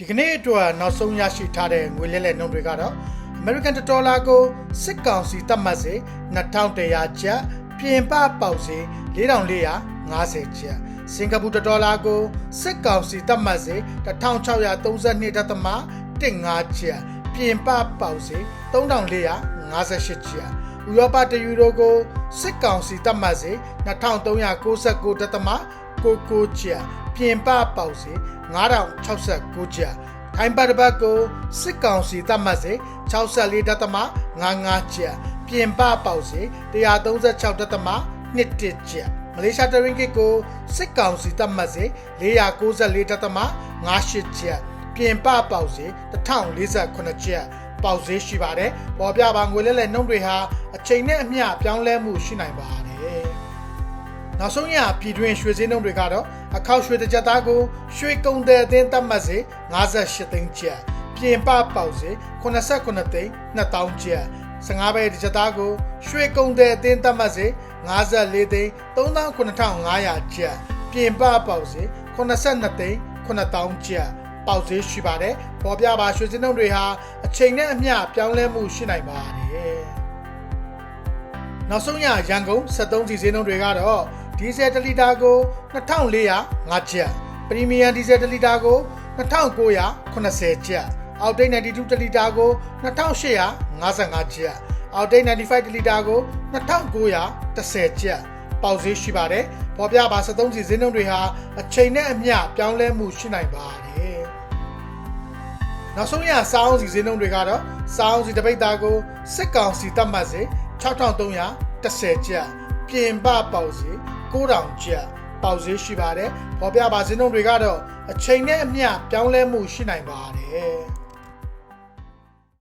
ဒီကနေ့အတွက်နောက်ဆုံးရရှိထားတဲ့ငွေလဲလှယ်နှုန်းတွေကတော့ American Dollar ကိုစစ်ကောင်စီသတ်မှတ်စေ2100ကျပ်ပြင်ပပေါက်စေ4450ကျပ်စင်ကာပူဒေါ်လာကိုစစ်ကောင်စီသတ်မှတ်စေ1632.15ကျပ်ပြင်ပပေါက်စေ3458ကျပ် ဥရောပတယူရိုကိုစစ်ကောင်စီသတ်မှတ်စေ2399.9ကျပ်ပြင်ပပေါက်စေ9069ကျပ်ထိုင်းပတ်တစ်ပတ်ကိုစစ်ကောင်စီသတ်မှတ်စေ64.55ကျပ်ပြင်ပပေါက်စေ136.21ကျပ်မလေးရှားတရင်ကစ်ကိုစစ်ကောင်စီသတ်မှတ်စေ494.58ကျပ်ပြင်ပပေါက်စေ1048ကျပ် ပေါက်ဈေးရှိပါတယ်။ပေါ်ပြပါငွေလဲလဲနှုန်းတွေဟာအချိန်နဲ့အမျှပြောင်းလဲမှုရှိနိုင်ပါတယ်။နောက်ဆုံးရပြည်တွင်းရွှေစင်းနှုန်းတွေကတော့အခောက်ရွှေတစ်ကြက်သားကိုရွှေကုံတဲ့အသင်းသတ်မှတ်စေ58သိန်းကျပ်ပြင်ပပေါက်စေ89သိန်း2000ကျပ်15ဘဲတစ်ကြက်သားကိုရွှေကုံတဲ့အသင်းသတ်မှတ်စေ54သိန်း39,500ကျပ်ပြင်ပပေါက်စေ82သိန်း9000ကျပ် ပေါက်ဈေးရှိပါတယ်ပေါ်ပြပါရွှေစင်းနှုန်းတွေဟာအချိန်နဲ့အမျှပြောင်းလဲမှုရှိနိုင်ပါတယ်နောက်ဆုံးရရန်ကုန်73စီစင်းနှုန်းတွေကတော့ဒီဇယ်1လီတာကို2405ကျပ်ပရီမီယံဒီဇယ်1လီတာကို2980ကျပ်အောက်တိတ်92တလီတာကို2855ကျပ်အောက်တိတ်95တလီတာကို2910ကျပ် ပေါက်ဈေးရှိပါတယ်ပေါ်ပြပါ73စီစင်းနှုန်းတွေဟာအချိန်နဲ့အမျှပြောင်းလဲမှုရှိနိုင်ပါတယ်နောက်ဆုံးရစောင်းစီစင်းနှုန်းတွေကတော့စောင်းစီတပိတ်သားကိုစစ်ကောင်စီတတ်မှတ်စေ6310ကျပ်ပြင်ပပေါက်စေ9000ကျပ်ပေါက်ဈေးရှိပါတယ်ပေါ်ပြပါစင်းနှုန်းတွေကတော့အချိန်နဲ့အမျှပြောင်းလဲမှုရှိနိုင်ပါတယ်